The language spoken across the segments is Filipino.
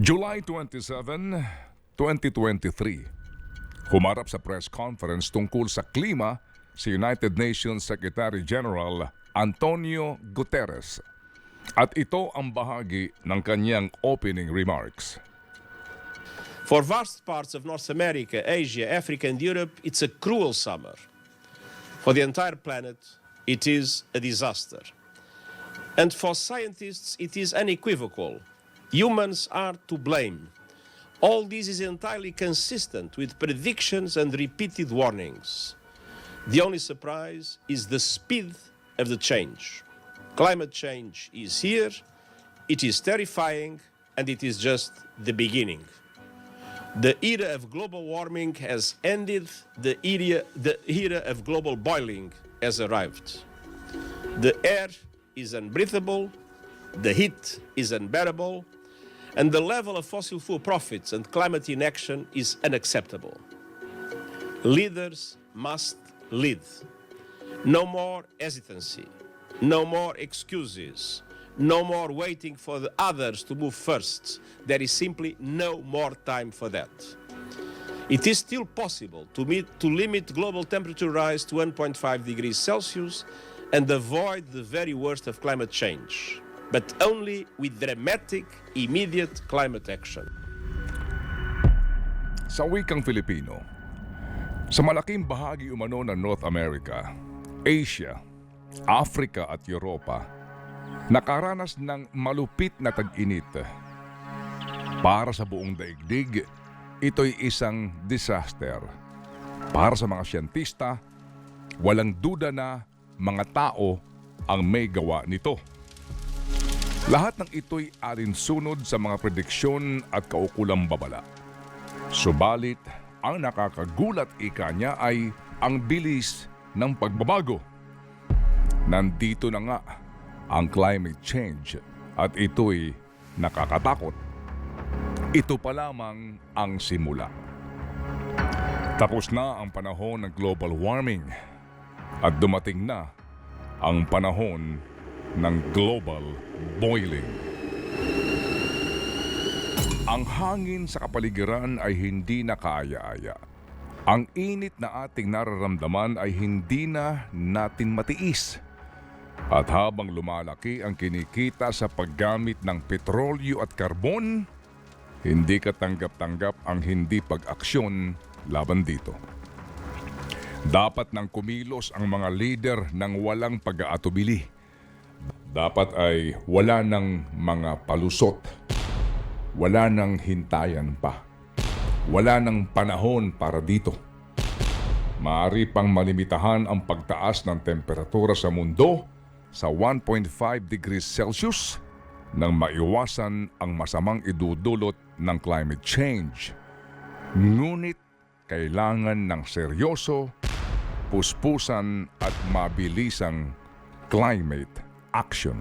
July 27, 2023. Humarap sa press conference tungkol sa klima si United Nations Secretary General Antonio Guterres. At ito ang bahagi ng kanyang opening remarks. For vast parts of North America, Asia, Africa, and Europe, it's a cruel summer. For the entire planet, it is a disaster. And for scientists, it is unequivocal. Humans are to blame. All this is entirely consistent with predictions and repeated warnings. The only surprise is the speed of the change. Climate change is here, it is terrifying, and it is just the beginning. The era of global warming has ended, the era, the era of global boiling has arrived. The air is unbreathable, the heat is unbearable, and the level of fossil fuel profits and climate inaction is unacceptable. Leaders must lead. No more hesitancy, no more excuses, no more waiting for the others to move first. There is simply no more time for that. It is still possible to, meet, to limit global temperature rise to 1.5 degrees Celsius and avoid the very worst of climate change, but only with dramatic, immediate climate action. Sa wikang Filipino, sa malaking bahagi umano ng North America, Asia, Africa at Europa, nakaranas ng malupit na tag-init. Para sa buong daigdig, ito'y isang disaster. Para sa mga siyentista, walang duda na mga tao ang may gawa nito. Lahat ng ito'y alinsunod sa mga prediksyon at kaukulang babala. Subalit, ang nakakagulat ika niya ay ang bilis ng pagbabago. Nandito na nga ang climate change at ito'y nakakatakot. Ito pa lamang ang simula. Tapos na ang panahon ng global warming at dumating na ang panahon ng global boiling. Ang hangin sa kapaligiran ay hindi nakaaya-aya. Ang init na ating nararamdaman ay hindi na natin matiis. At habang lumalaki ang kinikita sa paggamit ng petrolyo at karbon, hindi katanggap-tanggap ang hindi pag-aksyon laban dito. Dapat nang kumilos ang mga leader ng walang pag-aatubili. Dapat ay wala ng mga palusot wala nang hintayan pa. Wala nang panahon para dito. Maari pang malimitahan ang pagtaas ng temperatura sa mundo sa 1.5 degrees Celsius nang maiwasan ang masamang idudulot ng climate change. Ngunit kailangan ng seryoso, puspusan at mabilisang climate action.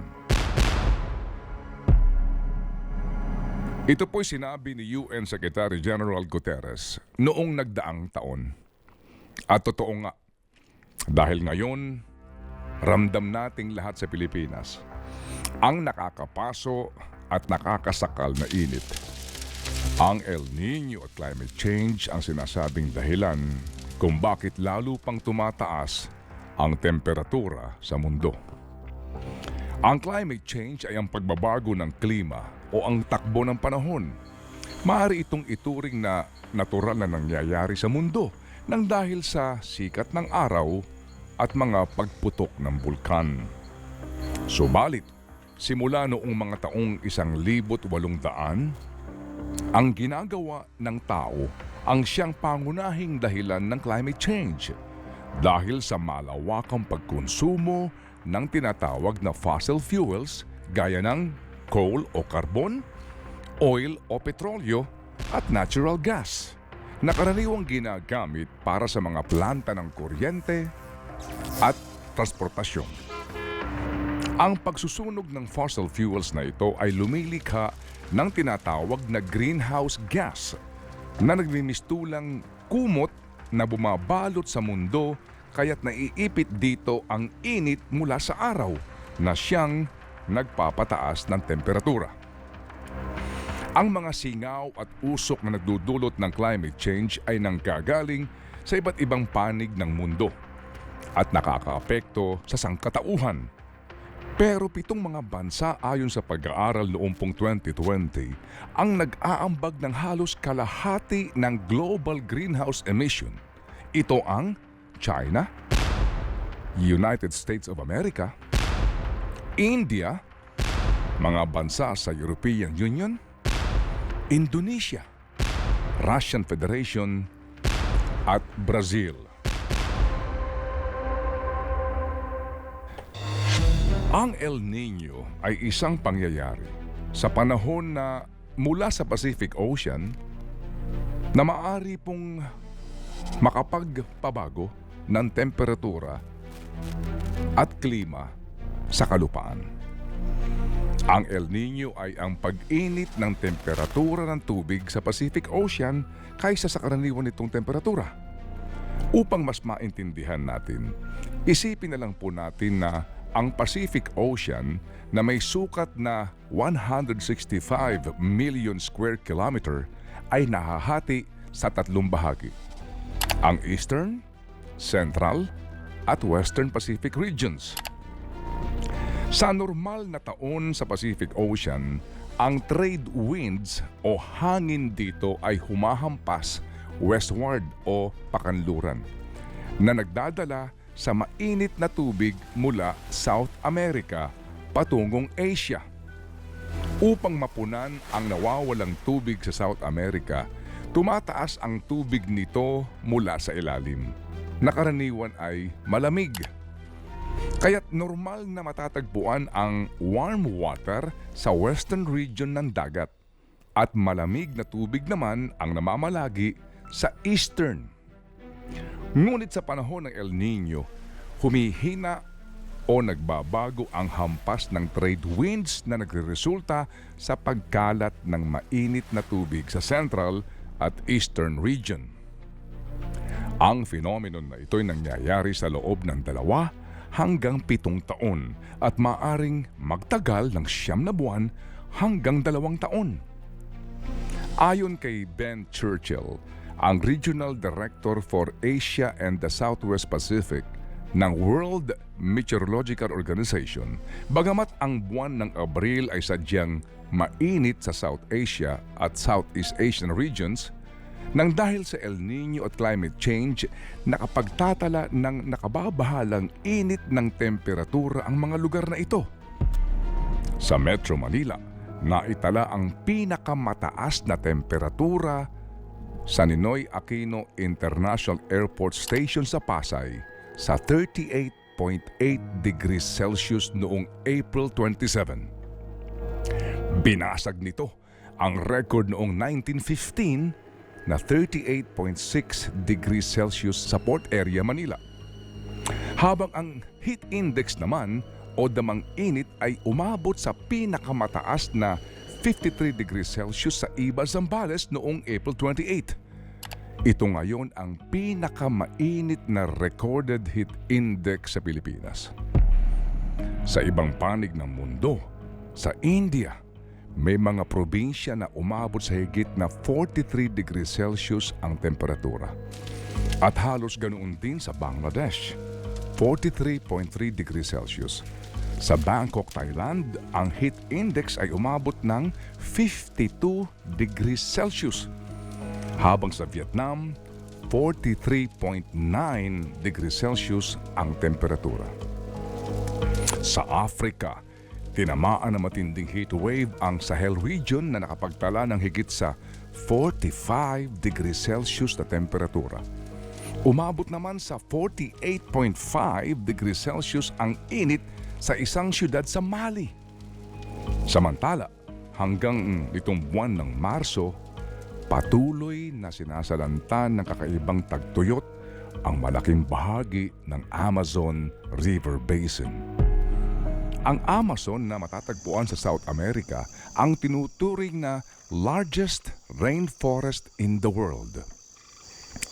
Ito po'y sinabi ni UN Secretary General Guterres noong nagdaang taon. At totoo nga, dahil ngayon, ramdam nating lahat sa Pilipinas ang nakakapaso at nakakasakal na init. Ang El Nino at climate change ang sinasabing dahilan kung bakit lalo pang tumataas ang temperatura sa mundo. Ang climate change ay ang pagbabago ng klima o ang takbo ng panahon. Maaari itong ituring na natural na nangyayari sa mundo nang dahil sa sikat ng araw at mga pagputok ng bulkan. Subalit, simula noong mga taong isang libot walong daan, ang ginagawa ng tao ang siyang pangunahing dahilan ng climate change dahil sa malawakang pagkonsumo ng tinatawag na fossil fuels gaya ng coal o carbon, oil o petrolyo at natural gas na karaniwang ginagamit para sa mga planta ng kuryente at transportasyon. Ang pagsusunog ng fossil fuels na ito ay lumilikha ng tinatawag na greenhouse gas na nagninistulang kumot na bumabalot sa mundo kaya't naiipit dito ang init mula sa araw na siyang nagpapataas ng temperatura. Ang mga singaw at usok na nagdudulot ng climate change ay nanggagaling sa iba't ibang panig ng mundo at nakakaapekto sa sangkatauhan. Pero pitong mga bansa ayon sa pag-aaral noong pong 2020 ang nag-aambag ng halos kalahati ng global greenhouse emission. Ito ang China, United States of America, India, mga bansa sa European Union, Indonesia, Russian Federation, at Brazil. Ang El Nino ay isang pangyayari sa panahon na mula sa Pacific Ocean na maari pong makapagpabago ng temperatura at klima sa kalupaan. Ang El Nino ay ang pag-init ng temperatura ng tubig sa Pacific Ocean kaysa sa karaniwan nitong temperatura. Upang mas maintindihan natin, isipin na lang po natin na ang Pacific Ocean na may sukat na 165 million square kilometer ay nahahati sa tatlong bahagi. Ang Eastern, Central, at Western Pacific regions. Sa normal na taon sa Pacific Ocean, ang trade winds o hangin dito ay humahampas westward o pakanluran na nagdadala sa mainit na tubig mula South America patungong Asia. Upang mapunan ang nawawalang tubig sa South America, tumataas ang tubig nito mula sa ilalim. Nakaraniwan ay malamig. Kaya't normal na matatagpuan ang warm water sa western region ng dagat at malamig na tubig naman ang namamalagi sa eastern. Ngunit sa panahon ng El Nino, humihina o nagbabago ang hampas ng trade winds na nagreresulta sa pagkalat ng mainit na tubig sa central at eastern region. Ang phenomenon na ito'y nangyayari sa loob ng dalawa hanggang pitong taon at maaring magtagal ng siyam na buwan hanggang dalawang taon. Ayon kay Ben Churchill, ang Regional Director for Asia and the Southwest Pacific ng World Meteorological Organization, bagamat ang buwan ng Abril ay sadyang mainit sa South Asia at Southeast Asian regions, nang dahil sa El Nino at climate change, nakapagtatala ng nakababahalang init ng temperatura ang mga lugar na ito. Sa Metro Manila, naitala ang pinakamataas na temperatura sa Ninoy Aquino International Airport Station sa Pasay sa 38.8 degrees Celsius noong April 27. Binasag nito ang record noong 1915 na 38.6 degrees Celsius sa Port Area, Manila. Habang ang heat index naman o damang init ay umabot sa pinakamataas na 53 degrees Celsius sa Iba, Zambales noong April 28. Ito ngayon ang pinakamainit na recorded heat index sa Pilipinas. Sa ibang panig ng mundo, sa India, may mga probinsya na umabot sa higit na 43 degrees Celsius ang temperatura. At halos ganoon din sa Bangladesh, 43.3 degrees Celsius. Sa Bangkok, Thailand, ang heat index ay umabot ng 52 degrees Celsius. Habang sa Vietnam, 43.9 degrees Celsius ang temperatura. Sa Africa, tinamaan na matinding heat wave ang Sahel region na nakapagtala ng higit sa 45 degrees Celsius na temperatura. Umabot naman sa 48.5 degrees Celsius ang init sa isang syudad sa Mali. Samantala, hanggang itong buwan ng Marso, patuloy na sinasalanta ng kakaibang tagtuyot ang malaking bahagi ng Amazon River Basin. Ang Amazon na matatagpuan sa South America ang tinuturing na largest rainforest in the world.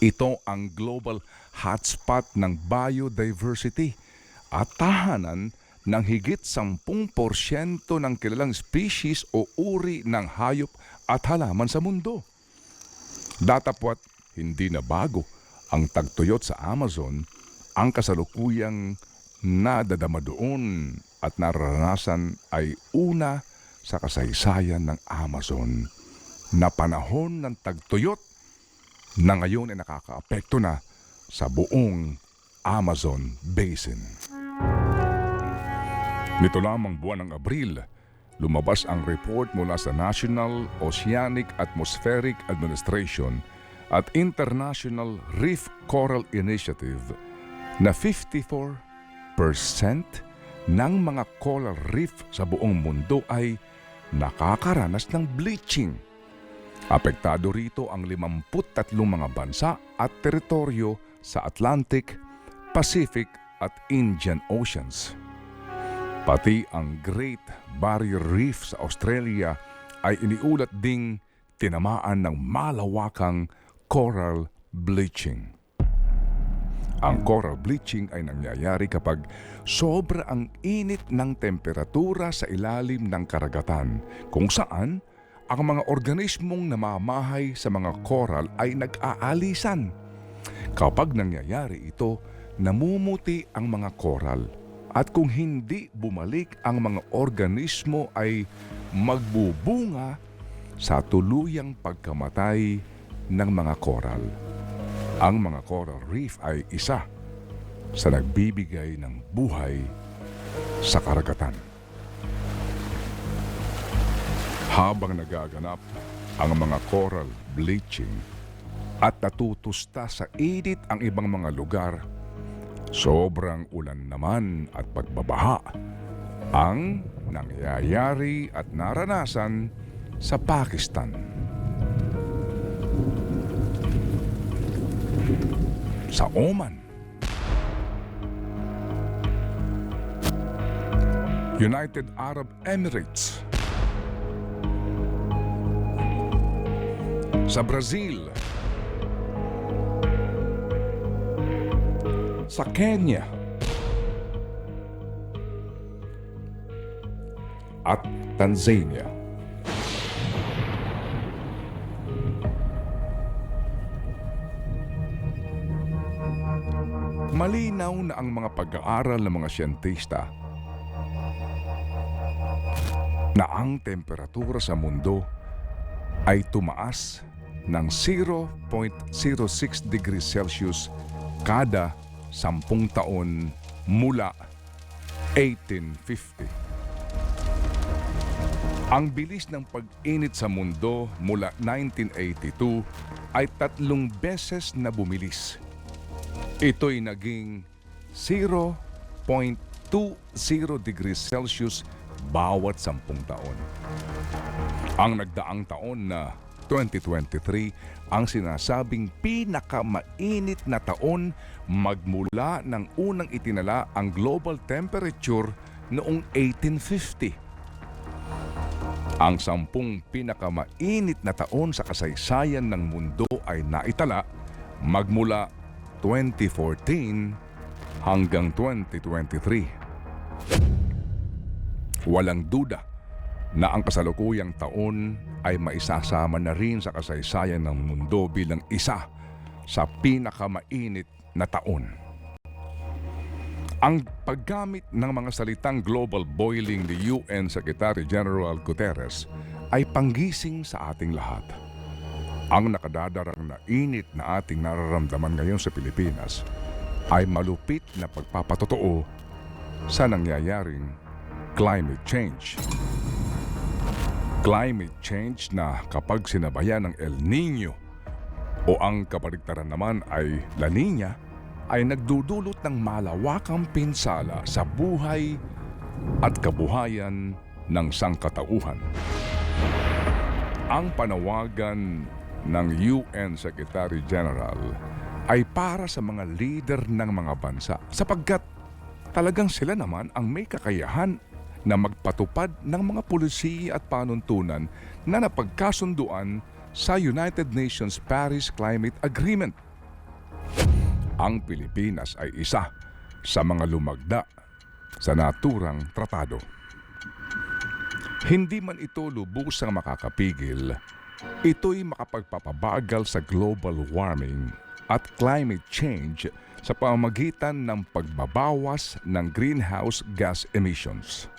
Ito ang global hotspot ng biodiversity at tahanan ng higit 10% ng kilalang species o uri ng hayop at halaman sa mundo. Datapwat, hindi na bago ang tagtuyot sa Amazon ang kasalukuyang nadadama doon at naranasan ay una sa kasaysayan ng Amazon na panahon ng tagtuyot na ngayon ay nakakaapekto na sa buong Amazon Basin. Nito lamang buwan ng Abril, lumabas ang report mula sa National Oceanic Atmospheric Administration at International Reef Coral Initiative na 54% ng mga coral reef sa buong mundo ay nakakaranas ng bleaching. Apektado rito ang 53 mga bansa at teritoryo sa Atlantic, Pacific at Indian Oceans. Pati ang Great Barrier Reef sa Australia ay iniulat ding tinamaan ng malawakang coral bleaching. Ang coral bleaching ay nangyayari kapag sobra ang init ng temperatura sa ilalim ng karagatan kung saan ang mga organismong namamahay sa mga coral ay nag-aalisan. Kapag nangyayari ito, namumuti ang mga coral at kung hindi bumalik ang mga organismo ay magbubunga sa tuluyang pagkamatay ng mga coral. Ang mga coral reef ay isa sa nagbibigay ng buhay sa karagatan. Habang nagaganap ang mga coral bleaching at natutusta sa init ang ibang mga lugar, sobrang ulan naman at pagbabaha ang nangyayari at naranasan sa Pakistan. Sa Oman. United Arab Emirates. Sa Brazil. Sa Kenya. At Tanzania. Ang mga pag-aaral ng mga siyentista na ang temperatura sa mundo ay tumaas ng 0.06 degrees Celsius kada sampung taon mula 1850. Ang bilis ng pag-init sa mundo mula 1982 ay tatlong beses na bumilis. Ito'y naging 0.20 degrees Celsius bawat sampung taon. Ang nagdaang taon na 2023 ang sinasabing pinakamainit na taon magmula ng unang itinala ang global temperature noong 1850. Ang sampung pinakamainit na taon sa kasaysayan ng mundo ay naitala magmula 2014 hanggang 2023. Walang duda na ang kasalukuyang taon ay maisasama na rin sa kasaysayan ng mundo bilang isa sa pinakamainit na taon. Ang paggamit ng mga salitang global boiling ni UN Secretary General Guterres ay panggising sa ating lahat. Ang nakadadarang na init na ating nararamdaman ngayon sa Pilipinas ay malupit na pagpapatotoo sa nangyayaring climate change. Climate change na kapag sinabayan ng El Nino o ang kabaligtaran naman ay La Nina ay nagdudulot ng malawakang pinsala sa buhay at kabuhayan ng sangkatauhan. Ang panawagan ng UN Secretary General ay para sa mga leader ng mga bansa sapagkat talagang sila naman ang may kakayahan na magpatupad ng mga polisi at panuntunan na napagkasunduan sa United Nations Paris Climate Agreement. Ang Pilipinas ay isa sa mga lumagda sa naturang tratado. Hindi man ito lubusang makakapigil, ito'y makapagpapabagal sa global warming at climate change sa pamamagitan ng pagbabawas ng greenhouse gas emissions.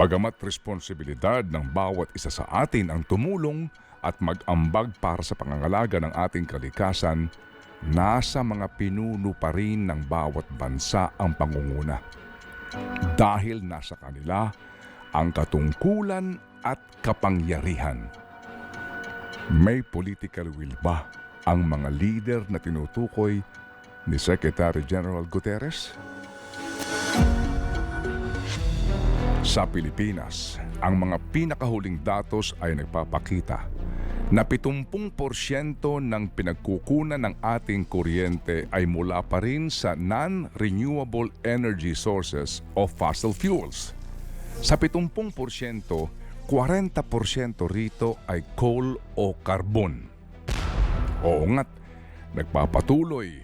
Bagamat responsibilidad ng bawat isa sa atin ang tumulong at mag-ambag para sa pangangalaga ng ating kalikasan, nasa mga pinuno pa rin ng bawat bansa ang pangunguna. Dahil nasa kanila ang katungkulan at kapangyarihan. May political will ba ang mga leader na tinutukoy ni Secretary General Guterres? Sa Pilipinas, ang mga pinakahuling datos ay nagpapakita na 70% ng pinagkukunan ng ating kuryente ay mula pa rin sa non-renewable energy sources of fossil fuels. Sa 70%, 40% rito ay coal o carbon. Oo nga't, nagpapatuloy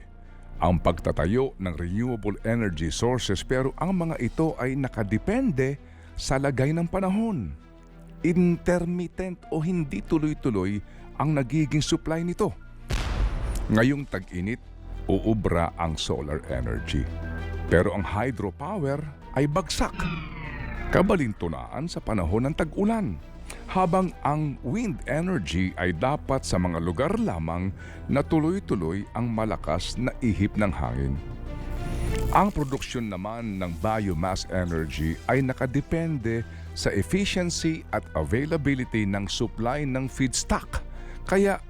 ang pagtatayo ng renewable energy sources pero ang mga ito ay nakadepende sa lagay ng panahon. Intermittent o hindi tuloy-tuloy ang nagiging supply nito. Ngayong tag-init, uubra ang solar energy. Pero ang hydropower ay bagsak. Kabalintunaan sa panahon ng tag-ulan. Habang ang wind energy ay dapat sa mga lugar lamang na tuloy-tuloy ang malakas na ihip ng hangin. Ang produksyon naman ng biomass energy ay nakadepende sa efficiency at availability ng supply ng feedstock. Kaya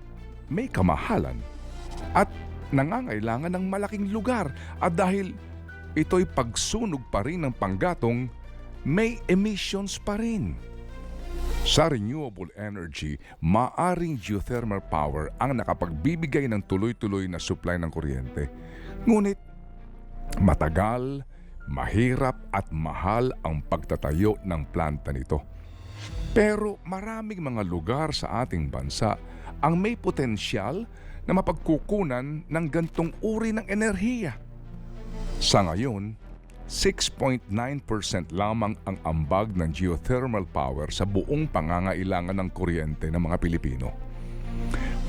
may kamahalan at nangangailangan ng malaking lugar at dahil ito'y pagsunog pa rin ng panggatong, may emissions pa rin. Sa renewable energy, maaring geothermal power ang nakapagbibigay ng tuloy-tuloy na supply ng kuryente. Ngunit matagal, mahirap at mahal ang pagtatayo ng planta nito. Pero maraming mga lugar sa ating bansa ang may potensyal na mapagkukunan ng gantong uri ng enerhiya. Sa ngayon, 6.9% lamang ang ambag ng geothermal power sa buong pangangailangan ng kuryente ng mga Pilipino.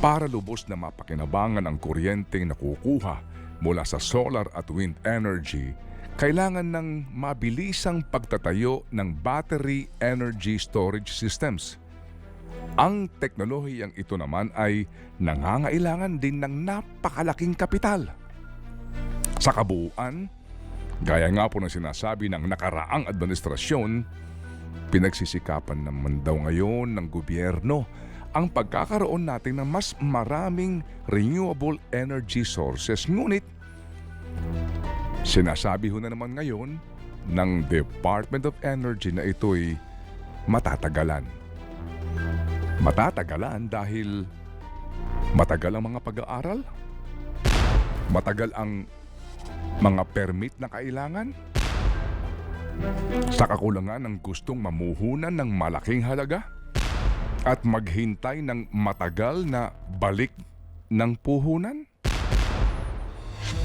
Para lubos na mapakinabangan ang kuryenteng nakukuha mula sa solar at wind energy, kailangan ng mabilisang pagtatayo ng battery energy storage systems. Ang teknolohiyang ito naman ay nangangailangan din ng napakalaking kapital. Sa kabuuan, gaya nga po ng sinasabi ng nakaraang administrasyon, pinagsisikapan naman daw ngayon ng gobyerno ang pagkakaroon natin ng mas maraming renewable energy sources. Ngunit, sinasabi ho na naman ngayon ng Department of Energy na ito'y matatagalan. Matatagalan dahil matagal ang mga pag-aaral, matagal ang mga permit na kailangan, sa kakulangan ng gustong mamuhunan ng malaking halaga, at maghintay ng matagal na balik ng puhunan?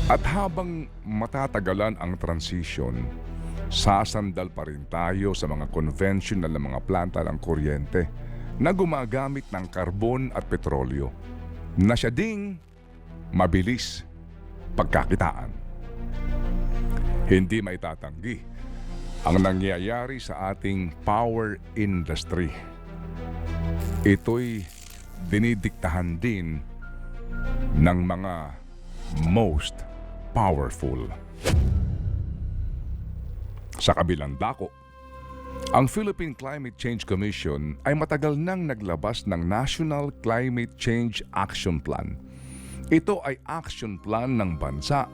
At habang matatagalan ang transition, sasandal pa rin tayo sa mga conventional na mga planta ng kuryente na gumagamit ng karbon at petrolyo na siya ding mabilis pagkakitaan. Hindi may ang nangyayari sa ating power industry ito'y dinidiktahan din ng mga most powerful. Sa kabilang dako, ang Philippine Climate Change Commission ay matagal nang naglabas ng National Climate Change Action Plan. Ito ay action plan ng bansa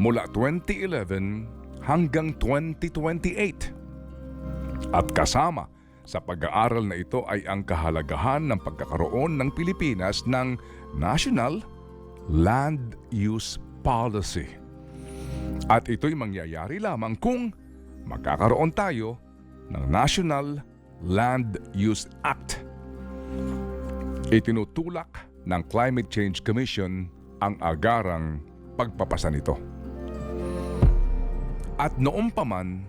mula 2011 hanggang 2028. At kasama sa pag-aaral na ito ay ang kahalagahan ng pagkakaroon ng Pilipinas ng National Land Use Policy. At ito'y mangyayari lamang kung magkakaroon tayo ng National Land Use Act. Itinutulak ng Climate Change Commission ang agarang pagpapasa nito. At noon pa man,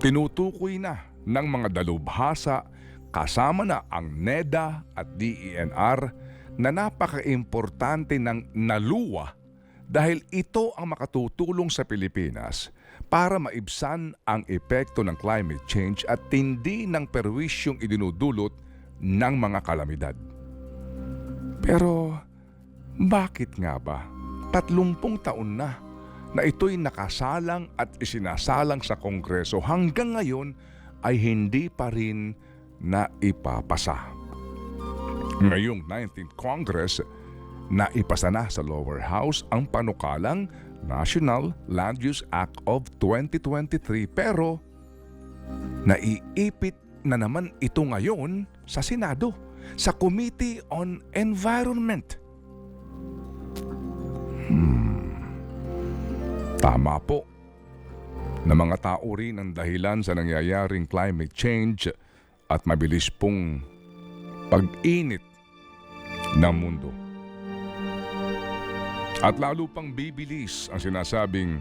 tinutukoy na ng mga dalubhasa kasama na ang NEDA at DENR na napaka-importante ng naluwa dahil ito ang makatutulong sa Pilipinas para maibsan ang epekto ng climate change at tindi ng perwisyong idinudulot ng mga kalamidad. Pero bakit nga ba tatlumpong taon na na ito'y nakasalang at isinasalang sa Kongreso hanggang ngayon ay hindi pa rin na ipapasa. Ngayong 19th Congress, naipasa na sa lower house ang panukalang National Land Use Act of 2023 pero naiipit na naman ito ngayon sa Senado, sa Committee on Environment. Tama po na mga tao rin ang dahilan sa nangyayaring climate change at mabilis pong pag-init ng mundo. At lalo pang bibilis ang sinasabing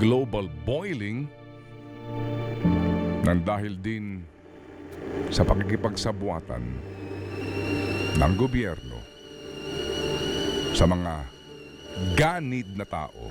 global boiling nang dahil din sa pakikipagsabuatan ng gobyerno sa mga ganid na tao